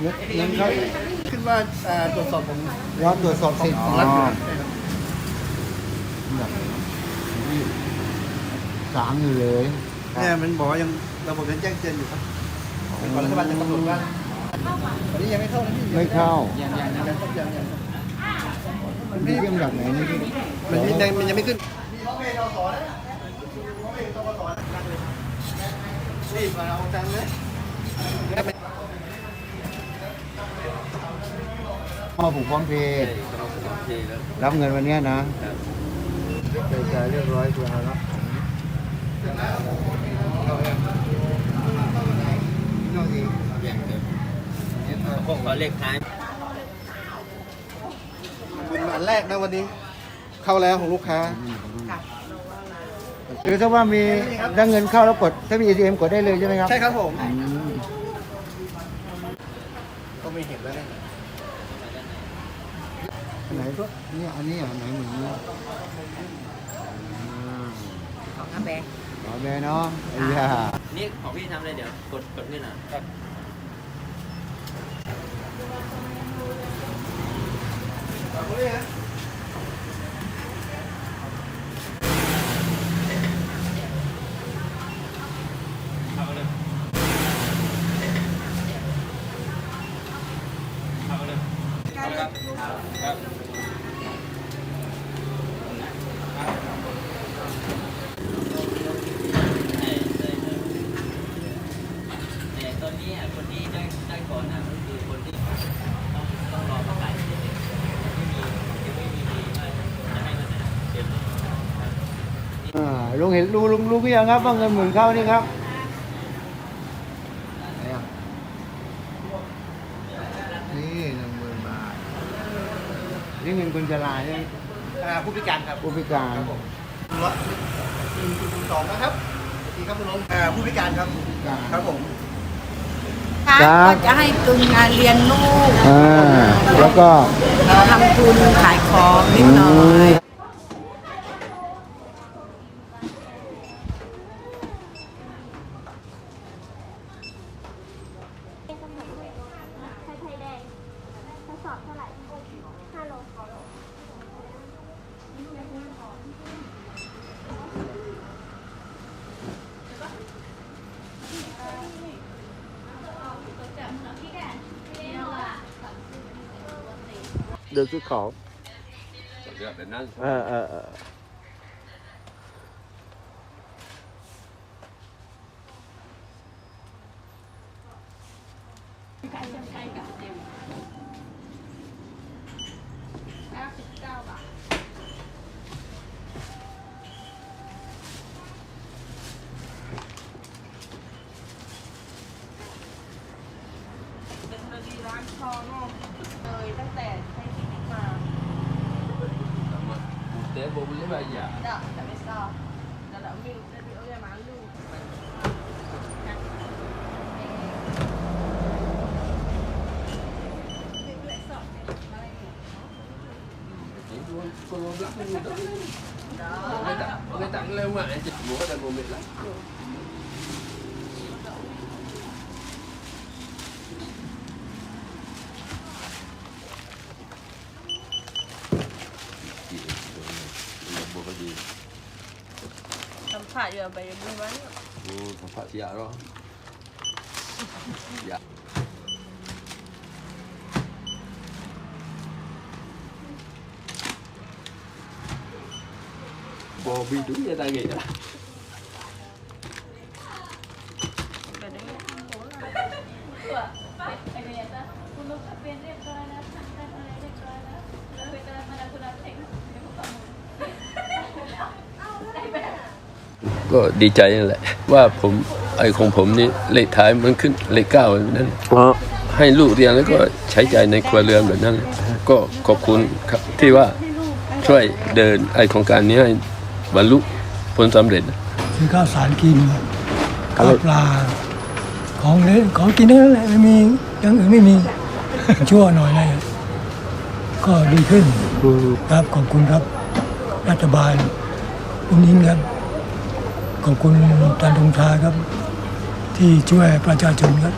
เงินเงินเขาขึ้นว่าเอ่อตรวจสอบผมย้อนตรวจสอบสิทธิ์ขอ๋อองรัฐอยู่ใช่ครับสามอยู่เลยเนี่ยมันบอกว่ายังระบบยังแจ้งเตือนอยู่ครับก่อนรัฐบาลจะกำหนดว่าตอนนี้ยังไม่เข้านะพี่ไม่เข้ายังยังยังยังยังยังมันมีเครื่องแบบไหนนี่พี่มันยังมันยังไม่ขึ้นมีร้องเพลงเราสอนนะร้องเพลงเราสอนรีบมาเอาตังค์เลย มาผูกพร้อมเพย์รับเงินวันเนี้ยนะใจใจเรียบร้อยตัวแล้วพวกขอเลขท้ายบุญอันแรกนะวันนี้ เข้าแล้วของลูกค้าคือถ้าว่ามีได้เงินเข้าแล้วกด ถ้ามี ATM กดได้เลยใช่ไหมครับ ใช่ครับผมอืมก็ไม่เห็นแล้วเนี่ยอัน ไหนก็เนี่ยอันนี้อันไหนเหมือนเนี่ยของอาแบงขอแบเนาะไอ้ยานี่ของพี่ทำอะไรเดี๋ยวกดกดนี่นะ แต่ตอนนี้คนที่ได้ได้ก่อนอะก็คือคนที่ต้องต้องรอประกาศไม่มียังไม่มีดีว่าจะให้มันเต็มอ่าลุงเห็นลุงลุงลุงก็ยังครับว่าเงินหมื่นเข้านี่ครับไหนอะนี่หนึ่งหมื่นบาท นี่เงินคนชราใช่ไหมอ่าผู้พิการครับผู้พิการ ครับผมรถหนึ่งจุดสองนะครับดีครับคุณลุงอ่าผู้พิการครับครับผมค่ะก็จะให้ทุนงานเรียนลูกอ่าแล้วก็ทำทุนขายของนิดหน่อย สอบเท่าไหร่ห้าโลเดินซื้อของเออเออเออ ร้านชองเลยตั้งแต่ให้ชีวิตมา Usted volvió allá. เดาแต่ไม่ทราบแต่เราไม่รู้จะไปเอาอะไรมาลูกมันนะเอ่อไม่เป็นไรสอบเร็วม leo con anh า Con cái tặng, con cái tặng mãi. mình lắm. สัมผัสอยู่ไปดูมัน Ừ, không phải dạ ก็ดีใจนั่นแหละ ว่าผมไอ้ของผมนี่เลขท้ายมันขึ้นเลขเก้าแบบนั้นให้ลูกเรียนแล้วก็ใช้ใจายในครัวเรือนแบบนั้น ก็ขอบคุณครับที่ว่าช่วยเดินไอ้โครงการนี้ให้บรรลุผลสำเร็จ ซื้อข้าวสารกินข้าวปลา ของเล่นของกินนั่นแหละไม่มีอย่างอื่นไม่มี ชั่วหน่อยเลยก็ดีขึ้นครับขอบคุณครับ รัฐบาลคุณอิงครับ ขอบคุณจันธงชาครับ ที่ช่วยประชาชนครับ